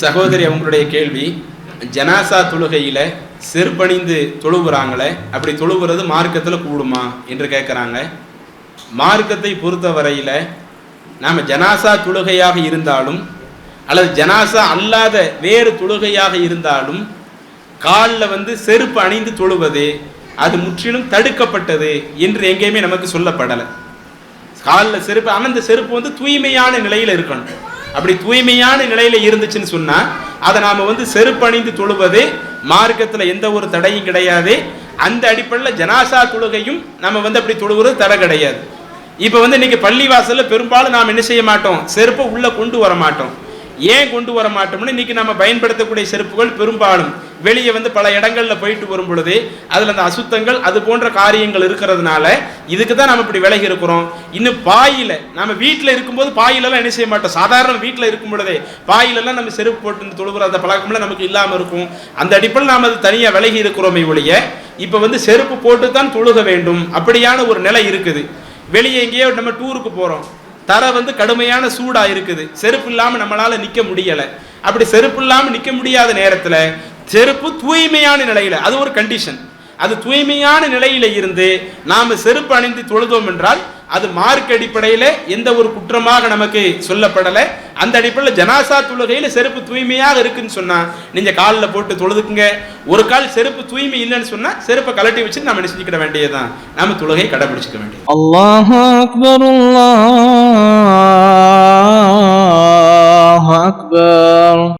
சகோதரி அவங்களுடைய கேள்வி ஜனாசா தொழுகையில் செருப்பணிந்து தொழுவுறாங்களே அப்படி தொழுவுறது மார்க்கத்தில் கூடுமா? என்று கேட்குறாங்க மார்க்கத்தை பொறுத்த வரையில் நாம் ஜனாசா தொழுகையாக இருந்தாலும் அல்லது ஜனாசா அல்லாத வேறு தொழுகையாக இருந்தாலும் காலில் வந்து செருப்பு அணிந்து தொழுவது அது முற்றிலும் தடுக்கப்பட்டது என்று எங்கேயுமே நமக்கு சொல்லப்படலை. காலில் செருப்பு ஆனால் அந்த செருப்பு வந்து தூய்மையான நிலையில் இருக்கணும். அப்படி தூய்மையான நிலையில இருந்துச்சுன்னு சொன்னா அதை நாம வந்து செருப்பணிந்து தொழுவது மார்க்கத்தில் எந்த ஒரு தடையும் கிடையாது. அந்த அடிப்படையில் ஜனாசா தொழுகையும் நம்ம வந்து அப்படி தொழுகிறது தடை கிடையாது. இப்போ வந்து இன்னைக்கு பள்ளிவாசலில் பெரும்பாலும் நாம் என்ன செய்ய மாட்டோம்? செருப்பை உள்ள கொண்டு வர மாட்டோம். ஏன் கொண்டு வர மாட்டோம்னு இன்னைக்கு நம்ம பயன்படுத்தக்கூடிய செருப்புகள் பெரும்பாலும் வெளியே வந்து பல இடங்களில் போயிட்டு வரும் பொழுது அதில் அந்த அசுத்தங்கள் அது போன்ற காரியங்கள் இருக்கிறதுனால இதுக்கு தான் நம்ம இப்படி விலகி இருக்கிறோம். இன்னும் பாயில் நம்ம வீட்டில் இருக்கும்போது பாயிலெல்லாம் என்ன செய்ய மாட்டோம். சாதாரண வீட்டில் இருக்கும் பொழுதே பாயிலெல்லாம் நம்ம செருப்பு போட்டு தொழுகிற அந்த பழக்கம்லாம் நமக்கு இல்லாமல் இருக்கும். அந்த அடிப்பில் நாம் அது தனியாக விலகி இருக்கிறோமே ஒழிய இப்போ வந்து செருப்பு போட்டு தான் தொழுக வேண்டும். அப்படியான ஒரு நிலை இருக்குது. வெளியே எங்கேயோ நம்ம டூருக்கு போகிறோம் தர வந்து கடுமையான சூடாக இருக்குது. செருப்பு இல்லாமல் நம்மளால் நிற்க முடியலை. அப்படி செருப்பு இல்லாமல் நிற்க முடியாத நேரத்தில் செருப்பு தூய்மையான நிலையில் அது ஒரு கண்டிஷன் அது தூய்மையான நிலையில இருந்து நாம் செருப்பு அணிந்து தொழுதோம் என்றால் அது மார்க் அடிப்படையில் எந்த ஒரு குற்றமாக நமக்கு சொல்லப்படலை. அந்த அடிப்படையில் ஜனாசா தொழுகையில் செருப்பு தூய்மையாக இருக்குன்னு சொன்னால் நீங்கள் காலில் போட்டு தொழுதுக்குங்க. ஒரு கால் செருப்பு தூய்மை இல்லைன்னு சொன்னால் செருப்பை கலட்டி வச்சு நம்ம நினைச்சுக்கிட வேண்டியதுதான். நம்ம தொழுகை கடைபிடிச்சிக்க வேண்டியது. அல்லாஹ் அக்பர் அல்லாஹ் அக்பர்.